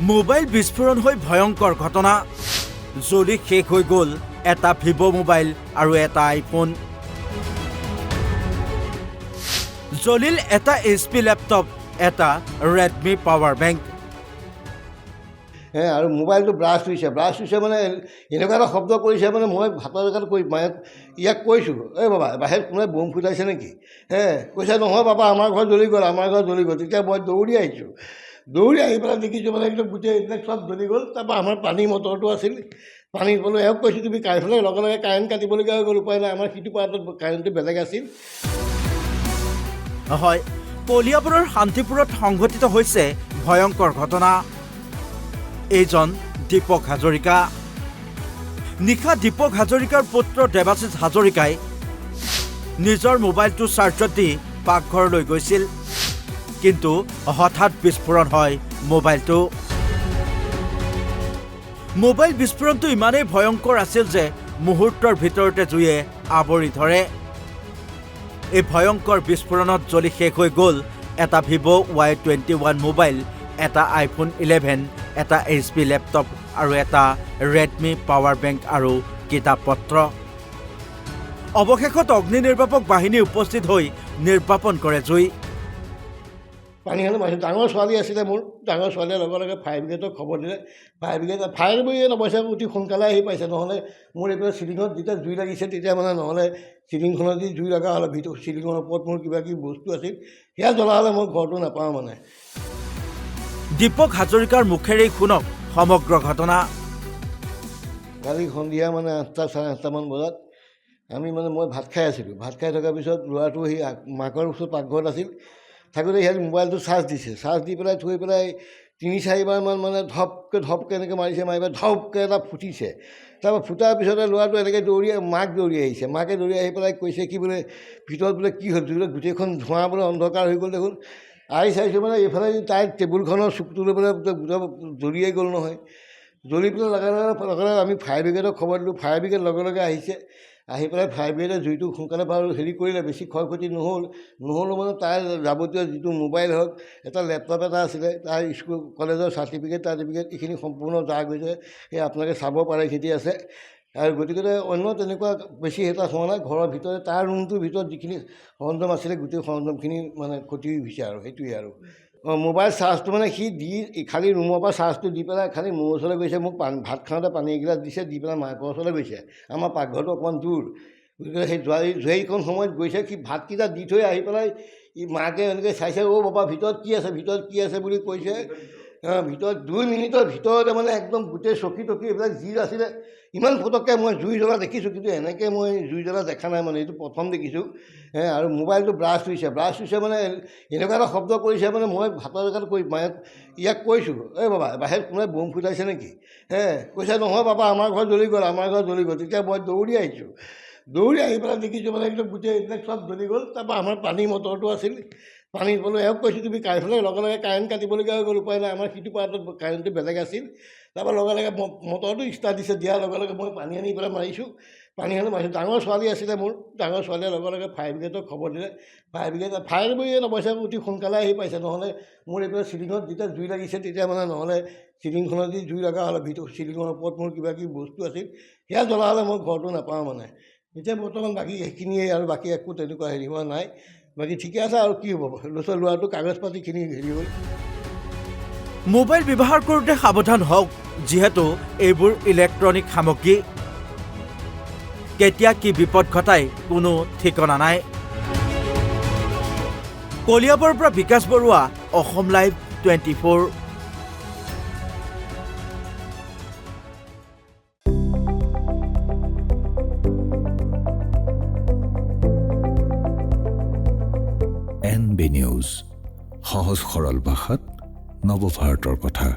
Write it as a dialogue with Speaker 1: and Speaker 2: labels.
Speaker 1: Mobile বিস্ফোৰণ হৈ ভয়ংকৰ ঘটনা। জ্বলি শেষ হৈ গ'ল এটা ভিভ' মোবাইল আৰু এটা আইফোন জ্বলিল এটা এইচ পি লেপটপ এটা ৰেডমি পাৱাৰ বেংক
Speaker 2: হে আৰু মোবাইলটো ব্ৰাষ্ট হৈছে। ব্ৰাষ্ট হৈছে মানে এনেকুৱা এটা শব্দ কৰিছে মানে মই ভাতৰ জেগাত কৈ মানে ইয়াক কৈছোঁ। এই বাবা বাহিৰত কোনোবাই বম ফুটাইছে নেকি? হে কৈছে নহয় বাবা আমাৰ ঘৰ জ্বলি গ'ল আমাৰ ঘৰ জ্বলি গ'ল। তেতিয়া মই দৌৰি আহিছোঁ। দৌৰি আহি পেলাই দেখিছোঁ মানে একদম গোটেই এইবিলাক চব জ্বলি গ'ল। তাৰপৰা আমাৰ পানী মটৰটো আছিল। পানী বোলো এওক কৈছোঁ, তুমি কাৰেণ্টলৈ লগে লগে কাৰেণ্ট কাটিবলগীয়া হৈ গ'ল, উপায় নাই। আমাৰ সিটো পাৰ্টত কাৰেণ্টটো বেলেগ আছিল।
Speaker 1: হয় কলিয়াবৰৰ শান্তিপুৰত সংঘটিত হৈছে ভয়ংকৰ ঘটনা। এইজন দীপক হাজৰিকা। নিশা দীপক হাজৰিকাৰ পুত্ৰ দেৱাশীষ হাজৰিকাই নিজৰ মোবাইলটো চাৰ্জত দি পাকঘৰলৈ গৈছিল। কিন্তু হঠাৎ বিস্ফোৰণ হয় মোবাইলটো। মোবাইল বিস্ফোৰণটো ইমানেই ভয়ংকৰ আছিল যে মুহূৰ্তৰ ভিতৰতে জুয়ে আৱৰি ধৰে। এই ভয়ংকৰ বিস্ফোৰণত জ্বলি শেষ হৈ গ'ল এটা Vivo' Y twenty one mobile, এটা আইফোন ইলেভেন, এটা এইচ পি লেপটপ আৰু এটা ৰেডমি পাৱাৰ বেংক আৰু কিতাপ পত্ৰ অৱশেষত অগ্নি নিৰ্বাপক বাহিনী উপস্থিত হৈ নিৰ্বাপন কৰে জুই।
Speaker 2: পানী হ'লে মাৰিছোঁ। ডাঙৰ ছোৱালী আছিলে মোৰ ডাঙৰ ছোৱালীয়ে লগে লগে ফায়াৰ ব্ৰিগেডক খবৰ দিলে। ফায়াৰ ব্ৰিগেড ফায়াৰ ব্ৰিগেড অৱশ্যে অতি সোনকালে আহি পাইছে নহ'লে মোৰ এইফালে চিলিঙত যেতিয়া জুই লাগিছে তেতিয়া মানে নহ'লে চিলিংখনত দি জুই লগা হ'লে ভিতৰত চিলিঙৰ ওপৰত মোৰ কিবা কিবি বস্তু আছিল সেয়া জ্বলা হ'লে মই ঘৰটো নাপাওঁ মানে।
Speaker 1: দীপক হাজৰিকাৰ মুখেৰেই শুনক সমগ্ৰ ঘটনা।
Speaker 2: কালি সন্ধিয়া মানে আঠটা চাৰে আঠটামান বজাত আমি মানে মই ভাত খাই আছিলোঁ। ভাত খাই থকাৰ পিছত ল'ৰাটো সেই মাকৰ ওচৰত পাকঘৰত আছিল। থাকোঁতে সিহঁতে মোবাইলটো চাৰ্জ দিছে। চাৰ্জ দি পেলাই থৈ পেলাই তিনি চাৰিবাৰমান মানে ধপকৈ ধপকৈ এনেকৈ মাৰিছে, মাৰি পেলাই ধপকৈ এটা ফুটিছে। তাৰপৰা ফুটাৰ পিছতে ল'ৰাটো এনেকৈ দৌৰি, মাক দৌৰি আহিছে। মাকে দৌৰি আহি পেলাই কৈছে কি বোলে, ভিতৰত বোলে কি হ'ল? বোলে গোটেইখন ধোঁৱা বোলে অন্ধকাৰ হৈ গ'ল দেখোন। আহি চাইছোঁ মানে এইফালে তাইৰ টেবুলখনৰ চুকটো লৈ পেলাই গোটেই জ্বলিয়েই গ'ল নহয়। জ্বলি পেলাই লগে লগে লগে লগে আমি ফায়াৰ ব্ৰিগেডক খবৰ দিলোঁ। ফায়াৰ ব্ৰিগেড লগে লগে আহিছে। আহি পেলাই ফায়াৰ ব্ৰিগেডে জুইটো সোনকালে বাৰু হেৰি কৰিলে, বেছি ক্ষয় ক্ষতি নহ'ল। নহ'লেও মানে তাৰ যাৱতীয় যিটো মোবাইল হওক, এটা লেপটপ এটা আছিলে, তাৰ স্কুল, কলেজৰ চাৰ্টিফিকেট টাৰ্টিফিকেট এইখিনি সম্পূৰ্ণ যা গৈছে সেই আপোনালোকে চাব পাৰে সেইখিনি আছে। আৰু গতিকে অন্য তেনেকুৱা বেছি এটা হোৱা নাই, ঘৰৰ ভিতৰত, তাৰ ৰুমটোৰ ভিতৰত যিখিনি সৰঞ্জাম আছিলে, গোটেই সৰঞ্জামখিনি মানে ক্ষতি হৈছে আৰু, সেইটোৱে আৰু। মোবাইল চাৰ্জটো মানে সি দি, খালি ৰুমৰ পৰা চাৰ্জটো দি পেলাই খালি মোৰ ওচৰলৈ গৈছে, মোক পানী, ভাত খাওঁতে পানী এগিলাচ দিছে, দি পেলাই মাকৰ ওচৰলৈ গৈছে। আমাৰ পাকঘৰটো অকণমান দূৰ। গতিকে সেই যোৱা যোৱাৰীকণ সময়ত গৈছে, সি ভাতকেইটা দি থৈ আহি পেলাই মাকে এনেকৈ চাইছে, অ' বাবা ভিতৰত কি আছে, ভিতৰত কি আছে বুলি কৈছে। ভিতৰত দুই মিনিটৰ ভিতৰতে মানে একদম গোটেই চকী টকী এইবিলাক যি আছিলে, ইমান পটককৈ মই জুই জ্বলা দেখিছোঁ, কিন্তু এনেকৈ মই জুই জ্বলা দেখা নাই মানে এইটো প্ৰথম দেখিছোঁ। হে আৰু মোবাইলটো ব্ৰাষ্ট হৈছে ব্ৰাষ্ট হৈছে মানে এনেকুৱা এটা শব্দ কৰিছে মানে মই ভাতৰ জেগাত কৈ মানে ইয়াক কৈছোঁ, এই বাবা, বাহিৰত কোনোবাই বম ফুটাইছে নেকি? হে কৈছে, নহয় বাবা, আমাৰ ঘৰ জ্বলি গ'ল, আমাৰ ঘৰ জ্বলি গ'ল, তেতিয়া মই দৌৰি আহিছোঁ। দৌৰি আহি পেলাই দেখিছোঁ মানে একদম গোটেই এইবিলাক চব জ্বলি গ'ল। তাৰপৰা আমাৰ পানী মটৰটো আছিল। পানী বোলো এওক কৈছোঁ, তুমি কাৰেণ্টলৈ লগে লগে কাৰেণ্ট কাটিবলগীয়া হৈ গ'ল, উপায় নাই। আমাৰ সিটো পাৰ্টত কাৰেণ্টটো বেলেগ আছিল। তাৰপৰা লগে লগে মটৰটো ষ্টাৰ্ট দিছে। দিয়াৰ লগে লগে মই পানী আনি পেলাই মাৰিছোঁ। পানী আনি মাৰিছোঁ। ডাঙৰ ছোৱালী আছিলে মোৰ। ডাঙৰ ছোৱালীয়ে লগে লগে ফায়াৰ ব্ৰিগেডক খবৰ দিলে। ফায়াৰ ব্ৰিগেড ফায়াৰ ব্ৰিগেড অৱশ্যে অতি সোনকালে আহি পাইছে। নহ'লে মোৰ এইফালে চিলিঙত যেতিয়া জুই লাগিছে তেতিয়া মানে নহ'লে চিলিংখনত দি জুই লগা হ'লে ভিতৰত চিলিঙৰ ওপৰত মোৰ কিবা কিবি বস্তু আছিল, সেয়া জ্বলা হ'লে মই ঘৰটো নাপাওঁ মানে। এতিয়া বৰ্তমান বাকী সেইখিনিয়ে আৰু বাকী একো তেনেকুৱা হেৰি হোৱা নাই। বাকী ঠিকে আছে আৰু কি হ'ব ল'ৰা ল'ৰাটো কাগজ পাতিখিনি হেৰি হ'ল।
Speaker 1: মোবাইল ব্যৱহাৰ কৰোঁতে সাৱধান হওক যিহেতু এইবোৰ ইলেক্ট্ৰনিক সামগ্ৰী। কেতিয়া কি বিপদ ঘটাই কোনো ঠিকনা নাই। কলিয়াবৰৰ পৰা Bikash Barua Assam live twenty four.
Speaker 3: News সহজ সৰল ভাষাত নৱভাৰতৰ কথা।